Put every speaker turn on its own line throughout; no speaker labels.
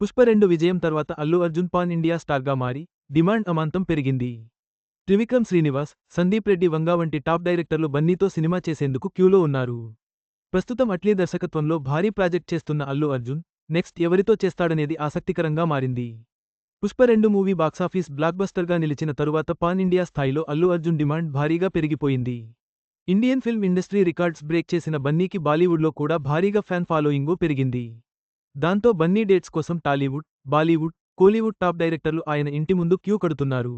పుష్ప రెండు విజయం తర్వాత అల్లు అర్జున్ పాన్ ఇండియా స్టార్గా మారి డిమాండ్ అమాంతం పెరిగింది. త్రివిక్రమ్ శ్రీనివాస్ సందీప్ రెడ్డి వంగా వంటి టాప్ డైరెక్టర్లు బన్నీతో సినిమా చేసేందుకు క్యూలో ఉన్నారు. ప్రస్తుతం అట్లీ దర్శకత్వంలో భారీ ప్రాజెక్ట్ చేస్తున్న అల్లు అర్జున్ నెక్స్ట్ ఎవరితో చేస్తాడనేది ఆసక్తికరంగా మారింది. పుష్ప రెండు మూవీ బాక్సాఫీస్ బ్లాక్బస్టర్గా నిలిచిన తరువాత పాన్ ఇండియా స్థాయిలో అల్లు అర్జున్ డిమాండ్ భారీగా పెరిగిపోయింది. Indian film industry records break చేసిన బన్నీకి బాలీవుడ్లో కూడా భారీగా ఫ్యాన్ ఫాలోయింగు పెరిగింది. దాంతో బన్నీ డేట్స్ కోసం టాలీవుడ్ బాలీవుడ్ కోలీవుడ్ టాప్ డైరెక్టర్లు ఆయన ఇంటి ముందు క్యూ కడుతున్నారు.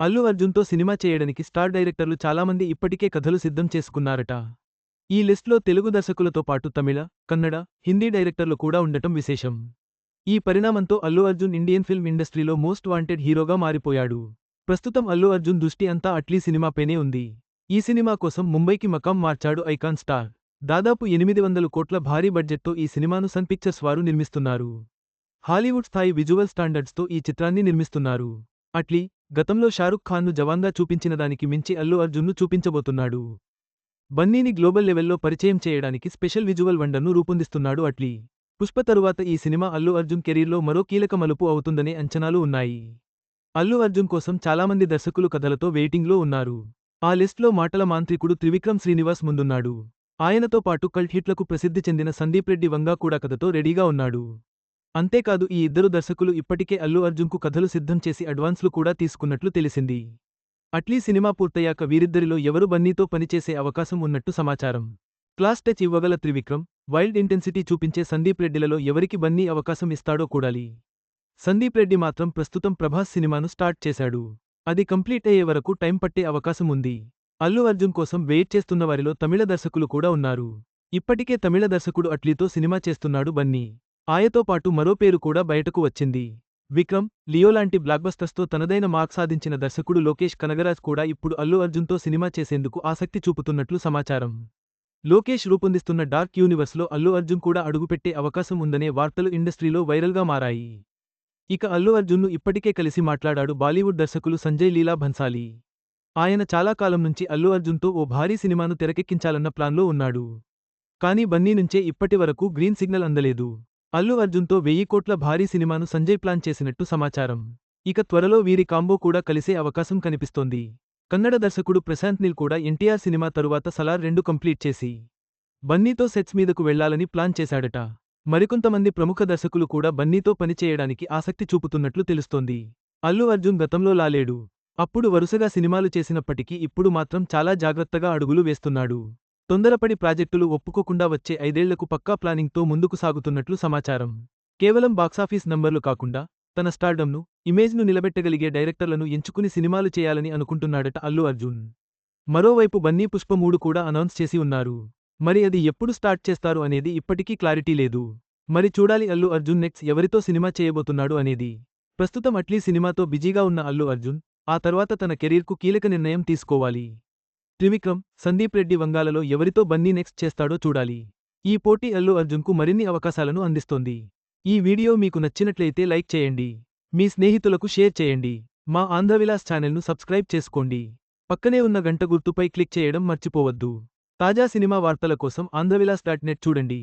అల్లు అర్జున్తో సినిమా చేయడానికి స్టార్ డైరెక్టర్లు చాలామంది ఇప్పటికే కథలు సిద్ధం చేసుకున్నారట. ఈ లిస్ట్లో తెలుగు దర్శకులతో పాటు తమిళ కన్నడ హిందీ డైరెక్టర్లు కూడా ఉండటం విశేషం. ఈ పరిణామంతో అల్లు అర్జున్ ఇండియన్ ఫిల్మ్ ఇండస్ట్రీలో మోస్ట్ వాంటెడ్ హీరోగా మారిపోయాడు. ప్రస్తుతం అల్లు అర్జున్ దృష్టి అంతా అట్లీ సినిమాపైనే ఉంది. ఈ సినిమా కోసం ముంబైకి మకాం మార్చాడు ఐకాన్ స్టార్. దాదాపు ఎనిమిది వందల కోట్ల భారీ బడ్జెట్తో ఈ సినిమాను సన్ పిక్చర్స్ వారు నిర్మిస్తున్నారు. హాలీవుడ్ స్థాయి విజువల్ స్టాండర్డ్స్తో ఈ చిత్రాన్ని నిర్మిస్తున్నారు. అట్లీ గతంలో షారుఖ్ ఖాన్ను జవాన్గా చూపించిన దానికి మించి అల్లు అర్జున్ను చూపించబోతున్నాడు. బన్నీని గ్లోబల్ లెవెల్లో పరిచయం చేయడానికి స్పెషల్ విజువల్ వండర్ను రూపొందిస్తున్నాడు అట్లీ. పుష్ప తరువాత ఈ సినిమా అల్లు అర్జున్ కెరీర్లో మరో కీలక మలుపు అవుతుందనే అంచనాలు ఉన్నాయి. అల్లు అర్జున్ కోసం చాలామంది దర్శకులు కథలతో వెయిటింగ్లో ఉన్నారు. ఆ లిస్ట్లో మాటల మాంత్రికుడు త్రివిక్రమ్ శ్రీనివాస్ ముందున్నాడు. ఆయనతో పాటు కల్ట్ హిట్లకు ప్రసిద్ధి చెందిన సందీప్ రెడ్డి వంగా కూడా కథతో రెడీగా ఉన్నాడు. అంతేకాదు ఈ ఇద్దరు దర్శకులు ఇప్పటికే అల్లు అర్జున్కు కథలు సిద్ధం చేసి అడ్వాన్స్లు కూడా తీసుకున్నట్లు తెలిసింది. అట్లీ సినిమా పూర్తయ్యాక వీరిద్దరిలో ఎవరు బన్నీతో పనిచేసే అవకాశం ఉన్నట్టు సమాచారం. క్లాస్ టచ్ ఇవ్వగల త్రివిక్రమ్ వైల్డ్ ఇంటెన్సిటీ చూపించే సందీప్ రెడ్డిలలో ఎవరికి బన్నీ అవకాశం ఇస్తాడో కూడాలి. సందీప్ రెడ్డి మాత్రం ప్రస్తుతం ప్రభాస్ సినిమాను స్టార్ట్ చేశాడు. అది కంప్లీట్ అయ్యే వరకు టైం పట్టే అవకాశం ఉంది. అల్లు అర్జున్ కోసం వెయిట్ చేస్తున్న వారిలో తమిళ దర్శకులు కూడా ఉన్నారు. ఇప్పటికే తమిళ దర్శకుడు అట్లీతో సినిమా చేస్తున్నాడు బన్నీ. ఆయతో పాటు మరో పేరు కూడా బయటకు వచ్చింది. విక్రమ్ లియో లాంటి బ్లాక్బస్టర్స్తో తనదైన మార్క్ సాధించిన దర్శకుడు లోకేష్ కనగరాజ్ కూడా ఇప్పుడు అల్లు అర్జున్తో సినిమా చేసేందుకు ఆసక్తి చూపుతున్నట్లు సమాచారం. లోకేష్ రూపొందిస్తున్న డార్క్ యూనివర్స్లో అల్లు అర్జున్ కూడా అడుగుపెట్టే అవకాశం ఉందనే వార్తలు ఇండస్ట్రీలో వైరల్గా మారాయి. ఇక అల్లు అర్జున్ను ఇప్పటికే కలిసి మాట్లాడాడు బాలీవుడ్ దర్శకులు సంజయ్ లీలా భన్సాలి. ఆయన చాలా కాలం నుంచి అల్లు అర్జున్తో ఓ భారీ సినిమాను తెరకెక్కించాలన్న ప్లాన్లో ఉన్నాడు. కానీ బన్నీ నుంచే ఇప్పటి వరకు గ్రీన్ సిగ్నల్ అందలేదు. అల్లు అర్జున్తో వెయ్యి కోట్ల భారీ సినిమాను సంజయ్ ప్లాన్ చేసినట్టు సమాచారం. ఇక త్వరలో వీరి కాంబో కూడా కలిసే అవకాశం కనిపిస్తోంది. కన్నడ దర్శకుడు ప్రశాంత్ నీల్ కూడా ఎన్టీఆర్ సినిమా తరువాత సలార్ రెండు కంప్లీట్ చేసి బన్నీతో సెట్స్ మీదకు వెళ్ళాలని ప్లాన్ చేశాడట. మరికొంతమంది ప్రముఖ దర్శకులు కూడా బన్నీతో పనిచేయడానికి ఆసక్తి చూపుతున్నట్లు తెలుస్తోంది. అల్లు అర్జున్ గతంలో లాలేడు. అప్పుడు వరుసగా సినిమాలు చేసినప్పటికీ ఇప్పుడు మాత్రం చాలా జాగ్రత్తగా అడుగులు వేస్తున్నాడు. తొందరపడి ప్రాజెక్టులు ఒప్పుకోకుండా వచ్చే ఐదేళ్ళకు పక్కా ప్లానింగ్తో ముందుకు సాగుతున్నట్లు సమాచారం. కేవలం బాక్సాఫీస్ నంబర్లు కాకుండా తన స్టార్డమ్ను ఇమేజ్ను నిలబెట్టగలిగే డైరెక్టర్లను ఎంచుకుని సినిమాలు చేయాలని అనుకుంటున్నాడట అల్లు అర్జున్. మరోవైపు బన్నీ పుష్ప మూడు కూడా అనౌన్స్ చేసి ఉన్నారు. మరి అది ఎప్పుడు స్టార్ట్ చేస్తారు అనేది ఇప్పటికీ క్లారిటీ లేదు. మరి చూడాలి అల్లు అర్జున్ నెక్స్ట్ ఎవరితో సినిమా చేయబోతున్నాడు అనేది. ప్రస్తుతం అట్లీ సినిమాతో బిజీగా ఉన్న అల్లు అర్జున్ ఆ తర్వాత తన కెరీర్కు కీలక నిర్ణయం తీసుకోవాలి. త్రివిక్రమ్ సందీప్ రెడ్డి వంగాలలో ఎవరితో బన్నీ నెక్స్ట్ చేస్తాడో చూడాలి. ఈ పోటీ అల్లు అర్జున్కు మరిన్ని అవకాశాలను అందిస్తోంది. ఈ వీడియో మీకు నచ్చినట్లయితే లైక్ చేయండి. మీ స్నేహితులకు షేర్ చేయండి. మా ఆంధ్రవిలాస్ ఛానల్ను సబ్స్క్రైబ్ చేసుకోండి. పక్కనే ఉన్న గంట గుర్తుపై క్లిక్ చేయడం మర్చిపోవద్దు. తాజా సినిమా వార్తల కోసం ఆంధ్రవిలాస్ డాట్ నెట్ చూడండి.